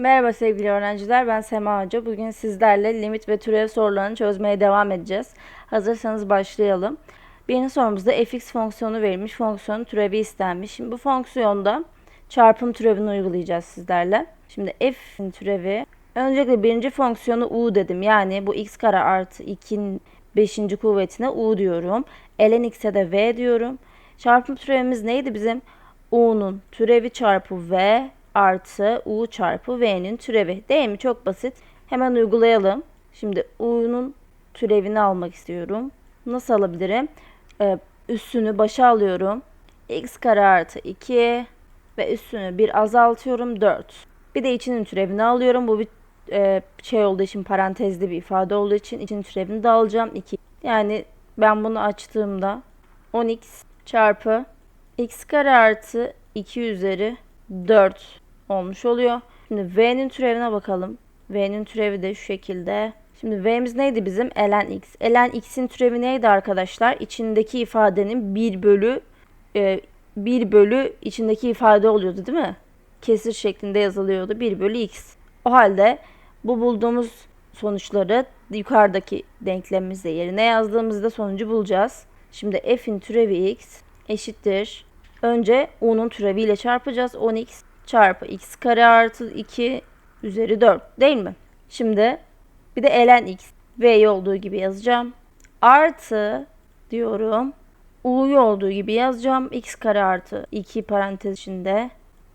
Merhaba sevgili öğrenciler, ben Sema Hoca. Bugün sizlerle limit ve türev sorularını çözmeye devam edeceğiz. Hazırsanız başlayalım. Birinci sorumuzda fx fonksiyonu verilmiş, fonksiyonun türevi istenmiş. Şimdi bu fonksiyonda çarpım türevini uygulayacağız sizlerle. Şimdi f'in türevi, öncelikle birinci fonksiyonu u dedim. Yani bu x kare artı 2'nin 5. kuvvetine u diyorum. ln x'e de v diyorum. Çarpım türevimiz neydi bizim? u'nun türevi çarpı v artı u çarpı v'nin türevi. Değil mi? Çok basit. Hemen uygulayalım. Şimdi u'nun türevini almak istiyorum. Nasıl alabilirim? Ee, üstünü başa alıyorum. x kare artı 2 ve üstünü bir azaltıyorum 4. Bir de içinin türevini alıyorum. Bu bir e, şey olduğu için parantezli bir ifade olduğu için içinin türevini de alacağım 2. Yani ben bunu açtığımda 10x çarpı x kare artı 2 üzeri 4 olmuş oluyor. Şimdi v'nin türevine bakalım. v'nin türevi de şu şekilde. Şimdi v'miz neydi bizim? ln x. ln x'in türevi neydi arkadaşlar? İçindeki ifadenin 1 bölü e, 1 bölü içindeki ifade oluyordu değil mi? Kesir şeklinde yazılıyordu. 1 bölü x. O halde bu bulduğumuz sonuçları yukarıdaki denklemimizde yerine yazdığımızda sonucu bulacağız. Şimdi f'in türevi x eşittir. Önce u'nun türeviyle çarpacağız. 10x çarpı x kare artı 2 üzeri 4 değil mi? Şimdi bir de ln x v'yi olduğu gibi yazacağım. Artı diyorum. u'yu olduğu gibi yazacağım. x kare artı 2 parantez içinde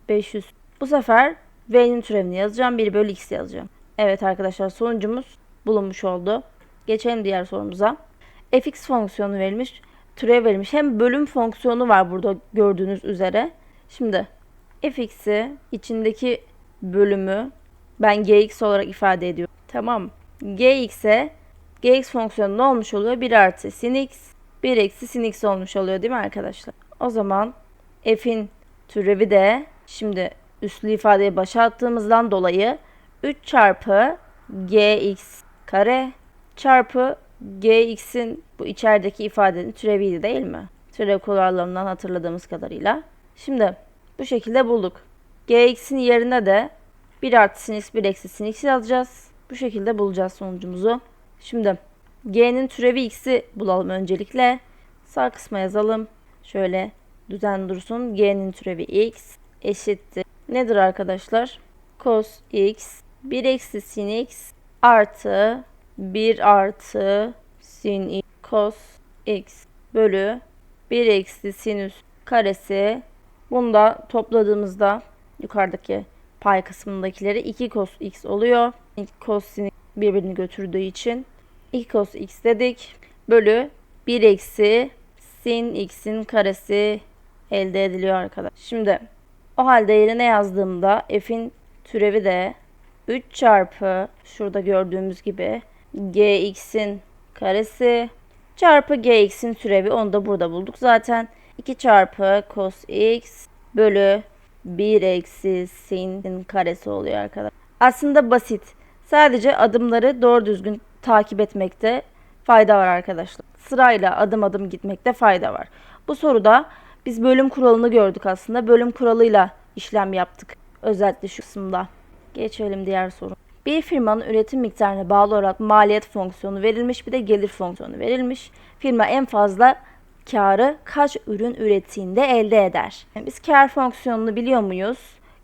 500. Bu sefer v'nin türevini yazacağım. 1 bölü x yazacağım. Evet arkadaşlar sonucumuz bulunmuş oldu. Geçelim diğer sorumuza. fx fonksiyonu verilmiş. Türev verilmiş. Hem bölüm fonksiyonu var burada gördüğünüz üzere. Şimdi fx'i içindeki bölümü ben gx olarak ifade ediyorum. Tamam. gx'e gx fonksiyonu ne olmuş oluyor? 1 artı sin x 1 eksi sin x olmuş oluyor değil mi arkadaşlar? O zaman f'in türevi de şimdi üslü ifadeyi başa attığımızdan dolayı 3 çarpı gx kare çarpı gx'in bu içerideki ifadenin türeviydi değil mi? Türev kurallarından hatırladığımız kadarıyla. Şimdi bu şekilde bulduk. gx'in yerine de 1 artı sin x 1 eksi sin x yazacağız. Bu şekilde bulacağız sonucumuzu. Şimdi g'nin türevi x'i bulalım öncelikle. Sağ kısma yazalım. Şöyle düzen dursun. g'nin türevi x eşittir. Nedir arkadaşlar? cos x 1 eksi sin x artı 1 artı sin x cos x bölü 1 eksi sinüs karesi bunu da topladığımızda yukarıdaki pay kısmındakileri 2 cos x oluyor. 2 cos sin birbirini götürdüğü için 2 cos x dedik. Bölü 1 eksi sin x'in karesi elde ediliyor arkadaşlar. Şimdi o halde yerine yazdığımda f'in türevi de 3 çarpı şurada gördüğümüz gibi gx'in karesi çarpı gx'in türevi onu da burada bulduk zaten. 2 çarpı cos x bölü 1 eksi sin'in karesi oluyor arkadaşlar. Aslında basit. Sadece adımları doğru düzgün takip etmekte fayda var arkadaşlar. Sırayla adım adım gitmekte fayda var. Bu soruda biz bölüm kuralını gördük aslında. Bölüm kuralıyla işlem yaptık. Özellikle şu kısımda. Geçelim diğer soru. Bir firmanın üretim miktarına bağlı olarak maliyet fonksiyonu verilmiş bir de gelir fonksiyonu verilmiş. Firma en fazla karı kaç ürün ürettiğinde elde eder? Biz kar fonksiyonunu biliyor muyuz?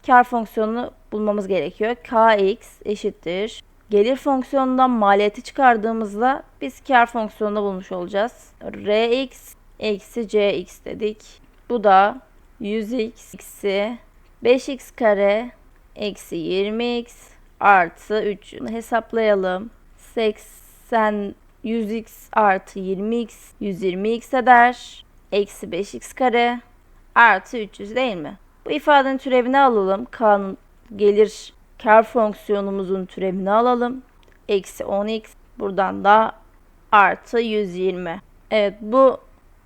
Kar fonksiyonunu bulmamız gerekiyor. Kx eşittir. Gelir fonksiyonundan maliyeti çıkardığımızda biz kar fonksiyonunu bulmuş olacağız. Rx eksi cx dedik. Bu da 100x eksi 5x kare eksi 20x artı 3. Hesaplayalım. 80 100x artı 20x 120x eder. Eksi 5x kare artı 300 değil mi? Bu ifadenin türevini alalım. K'nın gelir kar fonksiyonumuzun türevini alalım. Eksi 10x buradan da artı 120. Evet bu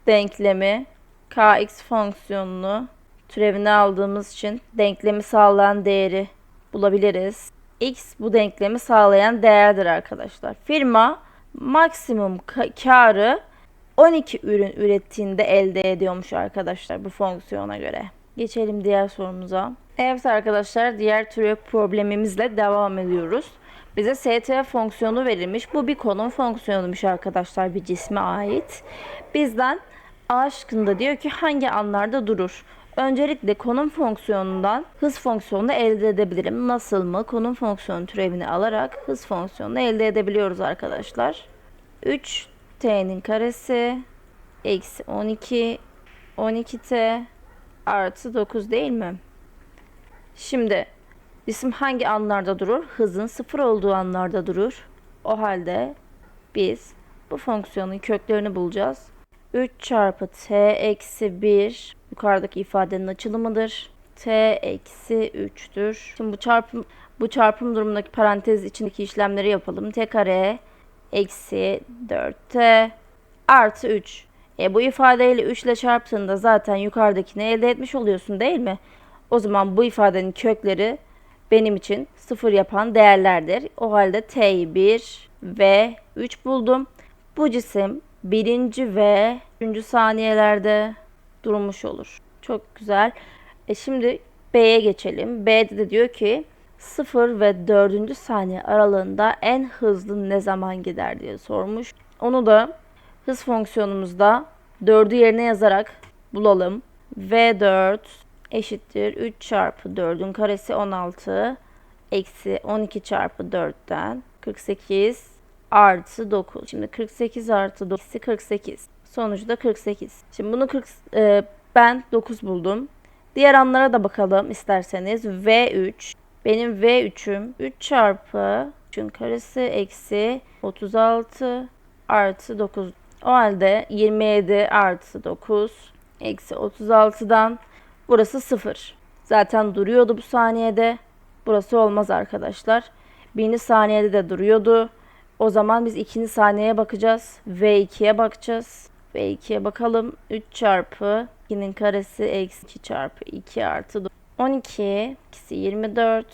denklemi kx fonksiyonunu türevini aldığımız için denklemi sağlayan değeri bulabiliriz. X bu denklemi sağlayan değerdir arkadaşlar. Firma maksimum karı 12 ürün ürettiğinde elde ediyormuş arkadaşlar bu fonksiyona göre. Geçelim diğer sorumuza. Evet arkadaşlar diğer türev problemimizle devam ediyoruz. Bize ST fonksiyonu verilmiş. Bu bir konum fonksiyonuymuş arkadaşlar bir cisme ait. Bizden A şıkkında diyor ki hangi anlarda durur? Öncelikle konum fonksiyonundan hız fonksiyonunu elde edebilirim. Nasıl mı? Konum fonksiyonu türevini alarak hız fonksiyonunu elde edebiliyoruz arkadaşlar. 3 t'nin karesi eksi 12 12t artı 9 değil mi? Şimdi cisim hangi anlarda durur? Hızın sıfır olduğu anlarda durur. O halde biz bu fonksiyonun köklerini bulacağız. 3 çarpı t eksi 1 yukarıdaki ifadenin açılımıdır. t eksi 3'tür. Şimdi bu çarpım bu çarpım durumundaki parantez içindeki işlemleri yapalım. t kare eksi 4t artı 3. E bu ifadeyle 3 ile çarptığında zaten yukarıdakini elde etmiş oluyorsun değil mi? O zaman bu ifadenin kökleri benim için sıfır yapan değerlerdir. O halde t'yi 1 ve 3 buldum. Bu cisim birinci ve üçüncü saniyelerde durmuş olur. Çok güzel. E şimdi B'ye geçelim. B'de de diyor ki 0 ve 4. saniye aralığında en hızlı ne zaman gider diye sormuş. Onu da hız fonksiyonumuzda 4'ü yerine yazarak bulalım. V4 eşittir 3 çarpı 4'ün karesi 16 eksi 12 çarpı 4'ten 48 artı 9. Şimdi 48 artı 9 48. Sonucu da 48. Şimdi bunu 40, e, ben 9 buldum. Diğer anlara da bakalım isterseniz. V3 benim V3'üm 3 çarpı 3'ün karesi eksi 36 artı 9. O halde 27 artı 9 eksi 36'dan burası 0. Zaten duruyordu bu saniyede. Burası olmaz arkadaşlar. Birinci saniyede de duruyordu. O zaman biz ikinci saniyeye bakacağız. V2'ye bakacağız. V2'ye bakalım. 3 çarpı 2'nin karesi eksi 2 çarpı 2 artı 9. 12 ikisi 24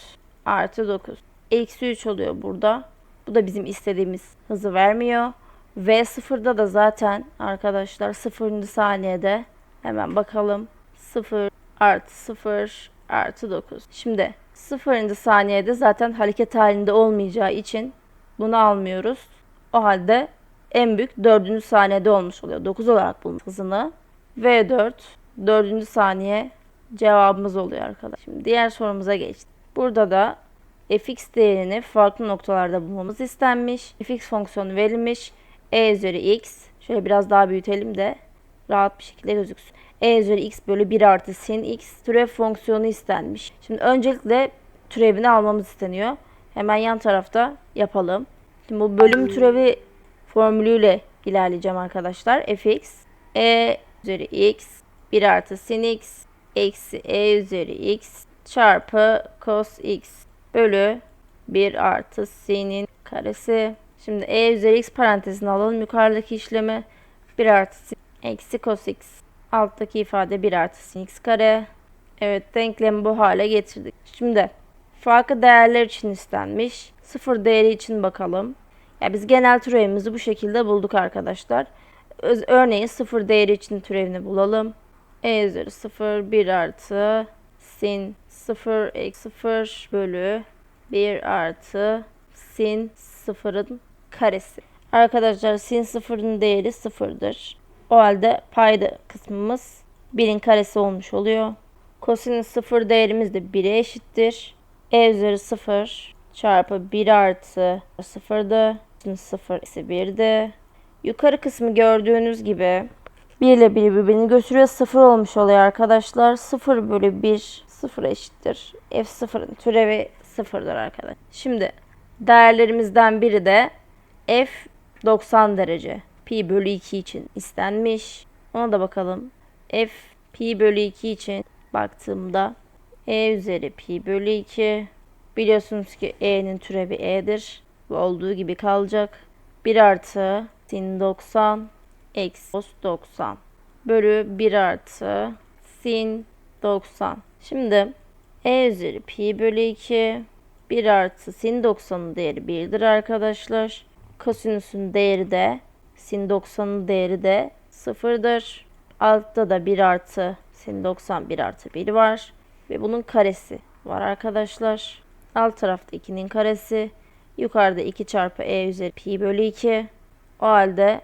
artı 9. Eksi 3 oluyor burada. Bu da bizim istediğimiz hızı vermiyor. V0'da da zaten arkadaşlar 0. saniyede hemen bakalım. 0 artı 0 artı 9. Şimdi 0. saniyede zaten hareket halinde olmayacağı için bunu almıyoruz. O halde en büyük 4. saniyede olmuş oluyor. 9 olarak bulmuş hızını. V4 4. saniye cevabımız oluyor arkadaşlar. Şimdi diğer sorumuza geçtik. Burada da fx değerini farklı noktalarda bulmamız istenmiş. fx fonksiyonu verilmiş. e üzeri x. Şöyle biraz daha büyütelim de rahat bir şekilde gözüksün. e üzeri x bölü 1 artı sin x türev fonksiyonu istenmiş. Şimdi öncelikle türevini almamız isteniyor. Hemen yan tarafta yapalım. Şimdi bu bölüm türevi formülüyle ilerleyeceğim arkadaşlar. fx e üzeri x 1 artı sin x eksi e üzeri x çarpı cos x bölü 1 artı sin'in karesi. Şimdi e üzeri x parantezine alalım yukarıdaki işlemi 1 artı sin eksi cos x alttaki ifade 1 artı sin x kare. Evet denklemi bu hale getirdik. Şimdi farklı değerler için istenmiş. Sıfır değeri için bakalım. Ya biz genel türevimizi bu şekilde bulduk arkadaşlar. Örneğin sıfır değeri için türevini bulalım. E üzeri 0 1 artı sin 0 eksi 0 bölü 1 artı sin 0'ın karesi. Arkadaşlar sin 0'ın değeri 0'dır. O halde payda kısmımız 1'in karesi olmuş oluyor. Kosinüs 0 değerimiz de 1'e eşittir. E üzeri 0 çarpı 1 artı 0'dı. Şimdi 0 ise 1'di. Yukarı kısmı gördüğünüz gibi 1 ile 1 birbirini götürüyor. 0 olmuş oluyor arkadaşlar. 0 bölü 1 0 eşittir. F0'ın türevi 0'dır arkadaşlar. Şimdi değerlerimizden biri de F 90 derece. Pi bölü 2 için istenmiş. Ona da bakalım. F pi bölü 2 için baktığımda E üzeri pi bölü 2 biliyorsunuz ki E'nin türevi E'dir. Olduğu gibi kalacak. 1 artı sin 90 eksi cos 90 bölü 1 artı sin 90. Şimdi e üzeri pi bölü 2 1 artı sin 90'ın değeri 1'dir arkadaşlar. Kosinüsün değeri de sin 90'ın değeri de 0'dır. Altta da 1 artı sin 90 1 artı 1 var. ve bunun karesi var arkadaşlar. Alt tarafta 2'nin karesi. Yukarıda 2 çarpı e üzeri pi bölü 2. O halde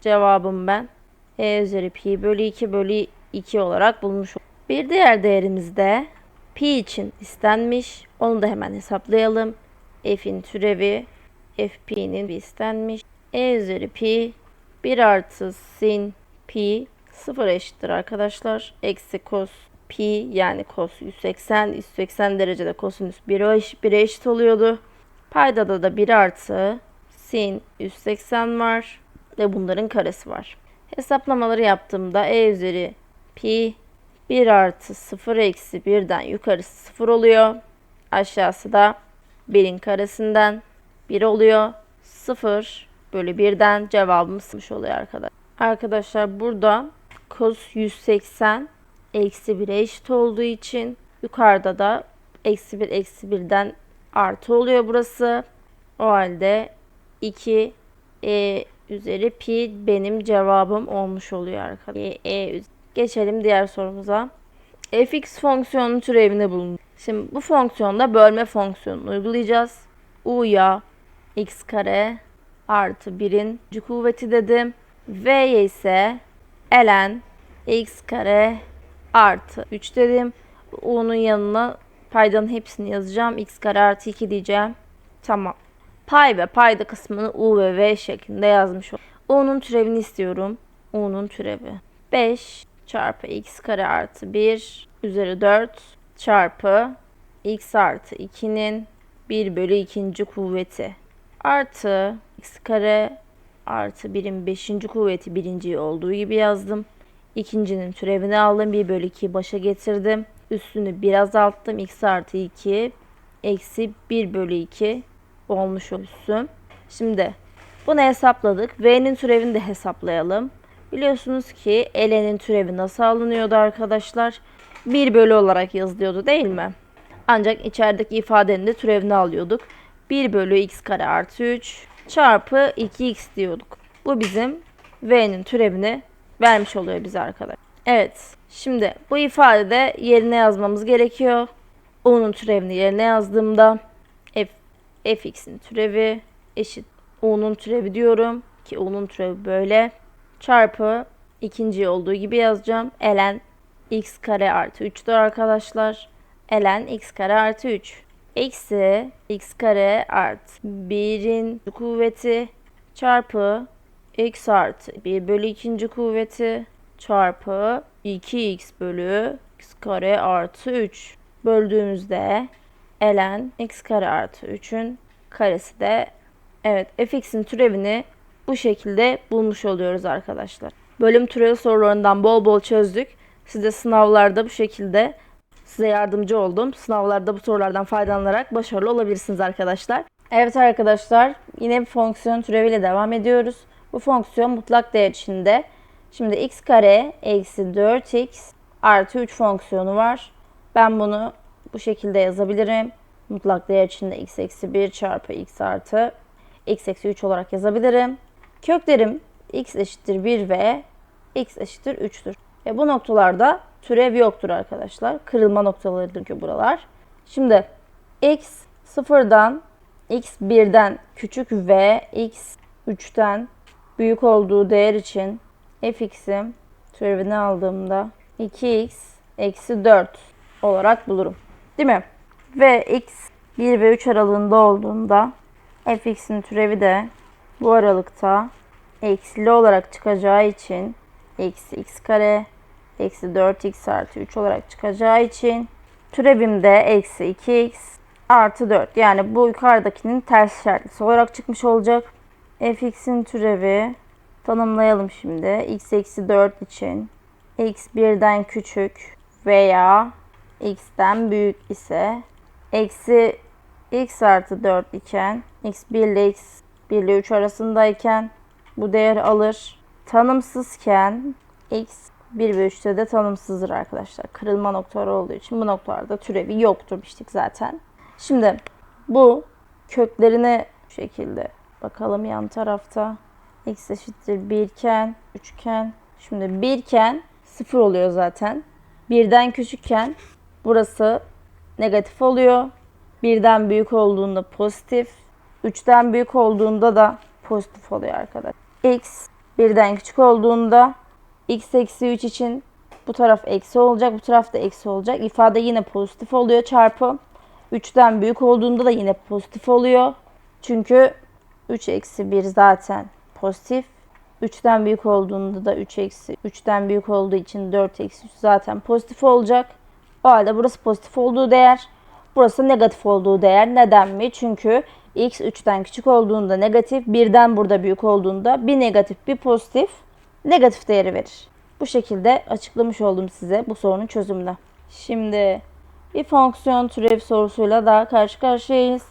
cevabım ben e üzeri pi bölü 2 bölü 2 olarak bulmuş. Bir diğer değerimiz de pi için istenmiş. Onu da hemen hesaplayalım. f'in türevi fp'nin bir istenmiş. e üzeri pi 1 artı sin pi 0 eşittir arkadaşlar. Eksi cos pi yani cos 180 180 derecede kosinüs 1'e eşit, 1'e eşit oluyordu. Paydada da 1 artı sin 180 var ve bunların karesi var. Hesaplamaları yaptığımda e üzeri pi 1 artı 0 eksi 1'den yukarısı 0 oluyor. Aşağısı da 1'in karesinden 1 oluyor. 0 bölü 1'den cevabımız 0 oluyor arkadaşlar. Arkadaşlar burada cos 180 eksi 1'e eşit olduğu için yukarıda da eksi 1 eksi 1'den artı oluyor burası. O halde 2 e üzeri pi benim cevabım olmuş oluyor arkadaşlar. E, e Geçelim diğer sorumuza. fx fonksiyonunun türevini bulun. Şimdi bu fonksiyonda bölme fonksiyonunu uygulayacağız. u'ya x kare artı 1'in c kuvveti dedim. v'ye ise ln x kare artı 3 dedim. u'nun yanına paydanın hepsini yazacağım. x kare artı 2 diyeceğim. Tamam. Pay ve payda kısmını u ve v şeklinde yazmış oldum. u'nun türevini istiyorum. u'nun türevi. 5 çarpı x kare artı 1 üzeri 4 çarpı x artı 2'nin 1 bölü 2. kuvveti artı x kare artı 1'in 5. kuvveti birinciyi olduğu gibi yazdım. İkincinin türevini aldım. 1 bölü 2'yi başa getirdim. Üstünü bir azalttım. x artı 2 eksi 1 bölü 2 olmuş olsun. Şimdi bunu hesapladık. V'nin türevini de hesaplayalım. Biliyorsunuz ki ln'in türevi nasıl alınıyordu arkadaşlar? 1 bölü olarak yazılıyordu değil mi? Ancak içerideki ifadenin de türevini alıyorduk. 1 bölü x kare artı 3 çarpı 2x diyorduk. Bu bizim v'nin türevini vermiş oluyor bize arkadaşlar. Evet. Şimdi bu ifadede yerine yazmamız gerekiyor. U'nun türevini yerine yazdığımda f, fx'in türevi eşit u'nun türevi diyorum ki u'nun türevi böyle çarpı ikinci olduğu gibi yazacağım. ln x kare artı 3'tür arkadaşlar. ln x kare artı 3 eksi x kare artı 1'in kuvveti çarpı x artı 1 bölü 2. kuvveti çarpı 2x bölü x kare artı 3 böldüğümüzde ln x kare artı 3'ün karesi de evet fx'in türevini bu şekilde bulmuş oluyoruz arkadaşlar. Bölüm türevi sorularından bol bol çözdük. Siz de sınavlarda bu şekilde size yardımcı oldum. Sınavlarda bu sorulardan faydalanarak başarılı olabilirsiniz arkadaşlar. Evet arkadaşlar yine bir fonksiyon türeviyle devam ediyoruz. Bu fonksiyon mutlak değer içinde. Şimdi x kare eksi 4x artı 3 fonksiyonu var. Ben bunu bu şekilde yazabilirim. Mutlak değer içinde x eksi 1 çarpı x artı x eksi 3 olarak yazabilirim. Köklerim x eşittir 1 ve x eşittir 3'tür. Ve bu noktalarda türev yoktur arkadaşlar. Kırılma noktalarıdır ki buralar. Şimdi x sıfırdan x 1'den küçük ve x 3'ten büyük olduğu değer için fx'im türevini aldığımda 2x eksi 4 olarak bulurum. Değil mi? Ve x 1 ve 3 aralığında olduğunda fx'in türevi de bu aralıkta eksili olarak çıkacağı için eksi x kare eksi 4x artı 3 olarak çıkacağı için türevim de eksi 2x artı 4. Yani bu yukarıdakinin ters işaretlisi olarak çıkmış olacak. fx'in türevi tanımlayalım şimdi. x eksi 4 için x 1'den küçük veya x'ten büyük ise eksi x artı 4 iken x 1 ile x 1 ile 3 arasındayken bu değer alır. Tanımsızken x 1 ve 3'te de tanımsızdır arkadaşlar. Kırılma noktaları olduğu için bu noktalarda türevi yoktur demiştik zaten. Şimdi bu köklerine şu şekilde bakalım yan tarafta. X eşittir 1 iken 3 iken şimdi 1 iken 0 oluyor zaten. 1'den küçükken Burası negatif oluyor. Birden büyük olduğunda pozitif. Üçten büyük olduğunda da pozitif oluyor arkadaşlar. X birden küçük olduğunda x eksi 3 için bu taraf eksi olacak, bu taraf da eksi olacak. İfade yine pozitif oluyor çarpı. 3'ten büyük olduğunda da yine pozitif oluyor. Çünkü 3 eksi 1 zaten pozitif. 3'ten büyük olduğunda da 3 eksi 3'ten büyük olduğu için 4 eksi 3 zaten pozitif olacak. O halde burası pozitif olduğu değer. Burası negatif olduğu değer. Neden mi? Çünkü x 3'ten küçük olduğunda negatif, 1'den burada büyük olduğunda bir negatif bir pozitif negatif değeri verir. Bu şekilde açıklamış oldum size bu sorunun çözümünü. Şimdi bir fonksiyon türev sorusuyla daha karşı karşıyayız.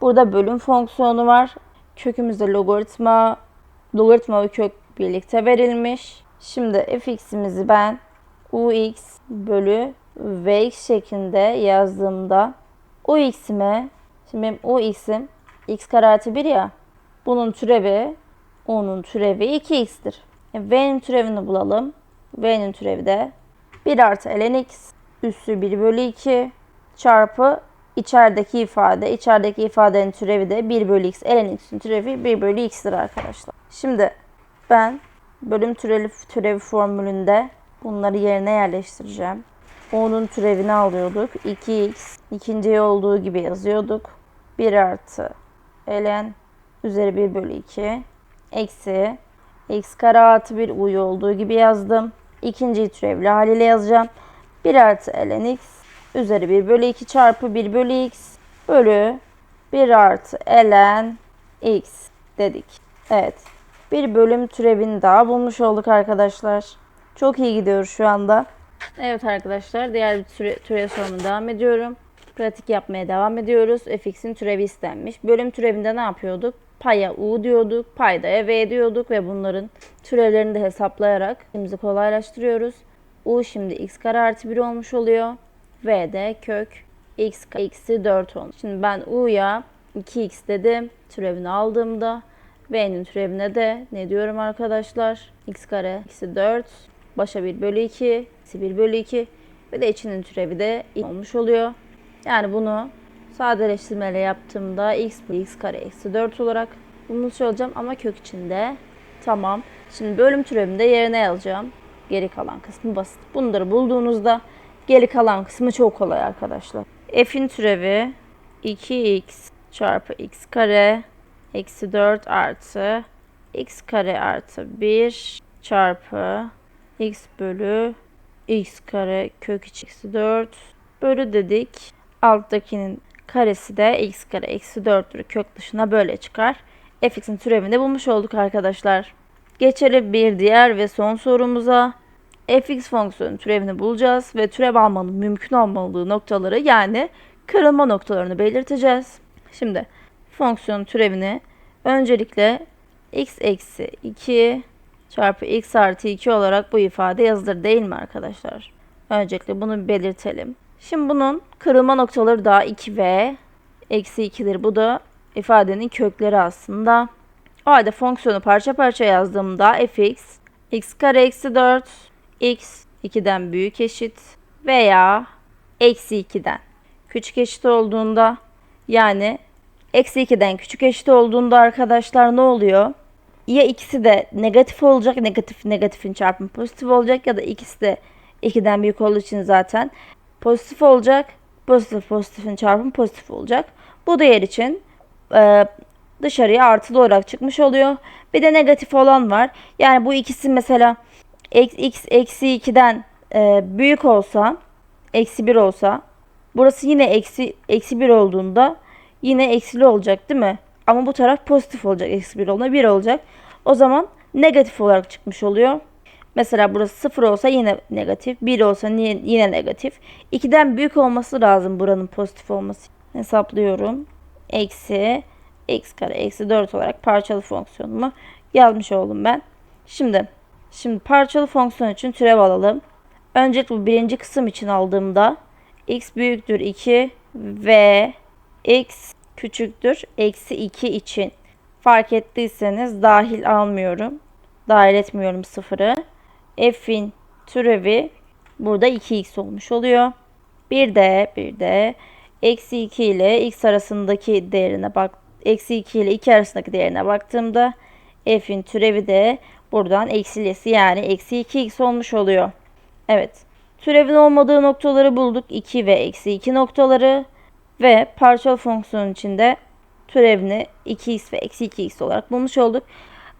Burada bölüm fonksiyonu var. Kökümüzde logaritma, logaritma ve kök birlikte verilmiş. Şimdi fx'imizi ben ux bölü vx şeklinde yazdığımda ux'ime şimdi benim ux'im x kare artı 1 ya bunun türevi o'nun türevi 2x'tir. E, v'nin türevini bulalım. v'nin türevi de 1 artı ln x üssü 1 bölü 2 çarpı içerideki ifade. içerideki ifadenin türevi de 1 bölü x. ln x'in türevi 1 bölü x'tir arkadaşlar. Şimdi ben bölüm türevi, türevi formülünde bunları yerine yerleştireceğim. O'nun türevini alıyorduk. 2x ikinciye olduğu gibi yazıyorduk. 1 artı ln üzeri 1 bölü 2 eksi x kare artı 1 u'yu olduğu gibi yazdım. İkinciyi türevli haliyle yazacağım. 1 artı ln x üzeri 1 bölü 2 çarpı 1 bölü x bölü 1 artı ln x dedik. Evet. Bir bölüm türevini daha bulmuş olduk arkadaşlar. Çok iyi gidiyoruz şu anda. Evet arkadaşlar diğer bir türe, türev sorumuna devam ediyorum. Pratik yapmaya devam ediyoruz. fx'in türevi istenmiş. Bölüm türevinde ne yapıyorduk? Paya u diyorduk, paydaya v diyorduk ve bunların türevlerini de hesaplayarak işimizi kolaylaştırıyoruz. u şimdi x kare artı 1 olmuş oluyor. V kök x eksi 4 olmuş. Şimdi ben u'ya 2x dedim. Türevini aldığımda v'nin türevine de ne diyorum arkadaşlar? x kare eksi 4 başa 1 bölü 2 eksi 1 bölü 2 ve de içinin türevi de olmuş oluyor. Yani bunu sadeleştirmeyle yaptığımda x x kare eksi 4 olarak bulmuş olacağım ama kök içinde. Tamam. Şimdi bölüm türevini de yerine yazacağım. Geri kalan kısmı basit. Bunları bulduğunuzda geri kalan kısmı çok kolay arkadaşlar. f'in türevi 2x çarpı x kare eksi 4 artı x kare artı 1 çarpı x bölü x kare kök içi eksi 4 bölü dedik. Alttakinin karesi de x kare eksi 4'tür. Kök dışına böyle çıkar. fx'in türevini bulmuş olduk arkadaşlar. Geçelim bir diğer ve son sorumuza. Fx fonksiyonun türevini bulacağız ve türev almanın mümkün olmadığı noktaları yani kırılma noktalarını belirteceğiz. Şimdi fonksiyonun türevini öncelikle x eksi 2 çarpı x artı 2 olarak bu ifade yazılır değil mi arkadaşlar? Öncelikle bunu belirtelim. Şimdi bunun kırılma noktaları da 2v eksi 2'dir. Bu da ifadenin kökleri aslında. O halde fonksiyonu parça parça yazdığımda fx x kare eksi 4 x 2'den büyük eşit veya eksi 2'den küçük eşit olduğunda yani eksi 2'den küçük eşit olduğunda arkadaşlar ne oluyor? Ya ikisi de negatif olacak negatif negatifin çarpımı pozitif olacak ya da ikisi de 2'den büyük olduğu için zaten pozitif olacak. Pozitif pozitifin çarpımı pozitif olacak. Bu değer için e, dışarıya artılı olarak çıkmış oluyor. Bir de negatif olan var. Yani bu ikisi mesela x, eksi 2'den e, büyük olsa eksi 1 olsa burası yine eksi, eksi 1 olduğunda yine eksili olacak değil mi? Ama bu taraf pozitif olacak. Eksi 1 olduğunda 1 olacak. O zaman negatif olarak çıkmış oluyor. Mesela burası 0 olsa yine negatif. 1 olsa yine negatif. 2'den büyük olması lazım buranın pozitif olması. Hesaplıyorum. Eksi x kare eksi 4 olarak parçalı fonksiyonumu yazmış oldum ben. Şimdi şimdi parçalı fonksiyon için türev alalım. Öncelikle bu birinci kısım için aldığımda x büyüktür 2 ve x küçüktür eksi 2 için fark ettiyseniz dahil almıyorum. Dahil etmiyorum sıfırı f'in türevi burada 2x olmuş oluyor. Bir de bir de eksi 2 ile x arasındaki değerine bak eksi 2 ile 2 arasındaki değerine baktığımda f'in türevi de buradan eksilesi yani eksi 2x olmuş oluyor. Evet. Türevin olmadığı noktaları bulduk. 2 ve eksi 2 noktaları ve parçal fonksiyonun içinde türevini 2x ve eksi 2x olarak bulmuş olduk.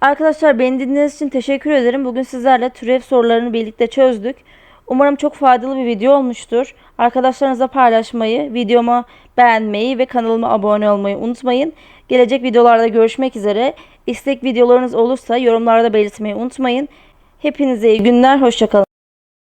Arkadaşlar beni dinlediğiniz için teşekkür ederim. Bugün sizlerle türev sorularını birlikte çözdük. Umarım çok faydalı bir video olmuştur. Arkadaşlarınızla paylaşmayı, videomu beğenmeyi ve kanalıma abone olmayı unutmayın. Gelecek videolarda görüşmek üzere. İstek videolarınız olursa yorumlarda belirtmeyi unutmayın. Hepinize iyi günler, hoşçakalın.